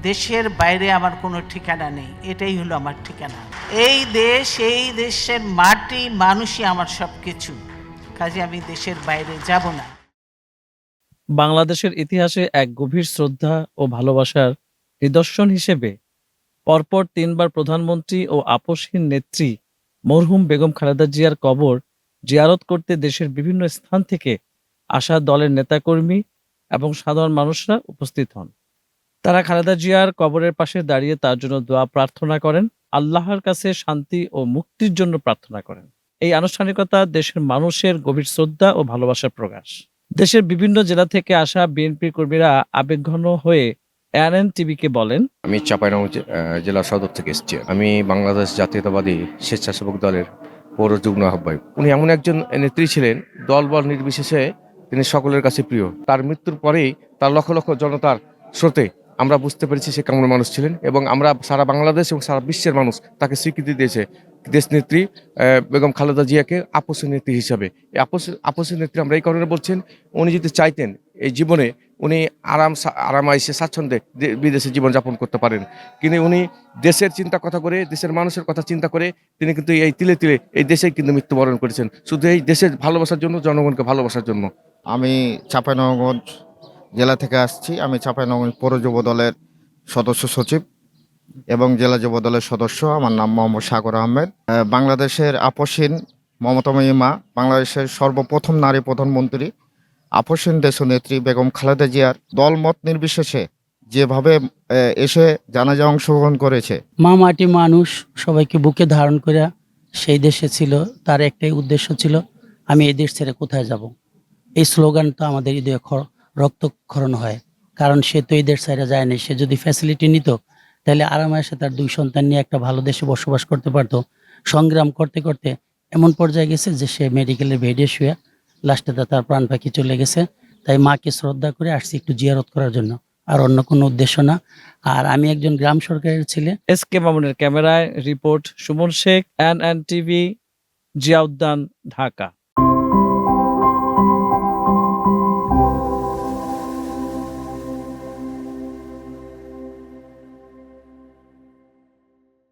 দেশের বাইরে আমার কোনো ঠিকানা নেই, এটাই হলো আমার ঠিকানা। এই দেশ, এই দেশের মাটি, মানুষই আমার সব কিছু কাজে আমি দেশের বাইরে যাব না। বাংলাদেশের ইতিহাসে এক গভীর শ্রদ্ধা ও ভালোবাসার নিদর্শন হিসেবে পরপর তিনবার প্রধানমন্ত্রী ও আপসহীন নেত্রী মরহুম বেগম খালেদা জিয়ার কবর জিয়ারত করতে দেশের বিভিন্ন স্থান থেকে আসা দলের নেতাকর্মী এবং সাধারণ মানুষরা উপস্থিত হন। তারা খালেদা জিয়ার কবরের পাশে দাঁড়িয়ে তার জন্য দোয়া প্রার্থনা করেন আল্লাহর কাছে শান্তি ও মুক্তির জন্য প্রার্থনা করেন। এই আনুষ্ঠানিকতা দেশের মানুষের গভীর শ্রদ্ধা ও ভালোবাসার প্রকাশ। দেশের বিভিন্ন জেলা থেকে আসা বিএনপি কর্মীরা আবেগঘন হয়ে এআরএন টিভিকে বলেন আমি আহ, জেলা সদর থেকে এসেছি। আমি বাংলাদেশ জাতীয়তাবাদী স্বেচ্ছাসেবক দলের পৌর যুগ্ম আহ্বায়ক। উনি এমন একজন নেত্রী ছিলেন দল বল নির্বিশেষে তিনি সকলের কাছে প্রিয়। তার মৃত্যুর পরেই তার লক্ষ লক্ষ জনতার স্রোতে আমরা বুঝতে পেরেছি সে কেমন মানুষ ছিলেন এবং আমরা সারা বাংলাদেশ এবং সারা বিশ্বের মানুষ তাকে স্বীকৃতি দিয়েছে দেশ নেত্রী বেগম খালেদা জিয়াকে আপসী নেত্রী হিসাবে। এই আপসী আপসী নেত্রী আমরা এই কারণে বলছেন, উনি যদি চাইতেন এই জীবনে উনি আরাম আরাম আরামাইসে স্বাচ্ছন্দ্যে বিদেশে জীবনযাপন করতে পারেন। কিন্তু উনি দেশের চিন্তা কথা করে, দেশের মানুষের কথা চিন্তা করে, তিনি কিন্তু এই তিলে তিলে এই দেশে কিন্তু মৃত্যুবরণ করেছেন। শুধু এই দেশের ভালোবাসার জন্য, জনগণকে ভালোবাসার জন্য। আমি চাঁপাইনবাবগঞ্জ জেলা থেকে আসছি। আমি চাঁপাইনবাবগঞ্জ পৌর যুব দলের সদস্য সচিব এবং জেলা যুব দলের সদস্য। আমার নাম মোহাম্মদ সাগর আহমেদ। বাংলাদেশের আপসীন মমতাময়ী মা বাংলাদেশের সর্বপ্রথম নারী প্রধানমন্ত্রী, আপসীন দেশনেত্রী বেগম খালেদা জিয়ার দলমত নির্বিশেষে যেভাবে এসে জানাজা অংশগ্রহণ করেছে। মা মাটি মানুষ সবাইকে বুকে ধারণ করে সেই দেশে ছিল, তার একটাই উদ্দেশ্য ছিল, আমি এই দেশ ছেড়ে কোথায় যাব? এই স্লোগান তো আমাদের হৃদয়ে রক্তক্ষরণ হয়। কারণ সে তো দেশ ছেড়ে যায়নি সে যদি ফ্যাসিলিটি নিত, তাহলে আরামায়েসে তার দুই সন্তান নিয়ে একটা ভালো দেশে বসবাস করতে পারতো। সংগ্রাম করতে করতে এমন পর্যায়ে গেছে যে সে মেডিকেলের বেডে শুয়ে লাস্টে তার প্রাণ পাখি চলে গেছে। তাই মাকে শ্রদ্ধা করে আসছি একটু জিয়ারত করার জন্য। আর অন্য কোনো উদ্দেশ্য না। আর আমি একজন গ্রাম সরকারের ছেলে। এস কে মামুনের ক্যামেরায় report, Suman Sheikh, N N TV, Ziauddin, Dhaka.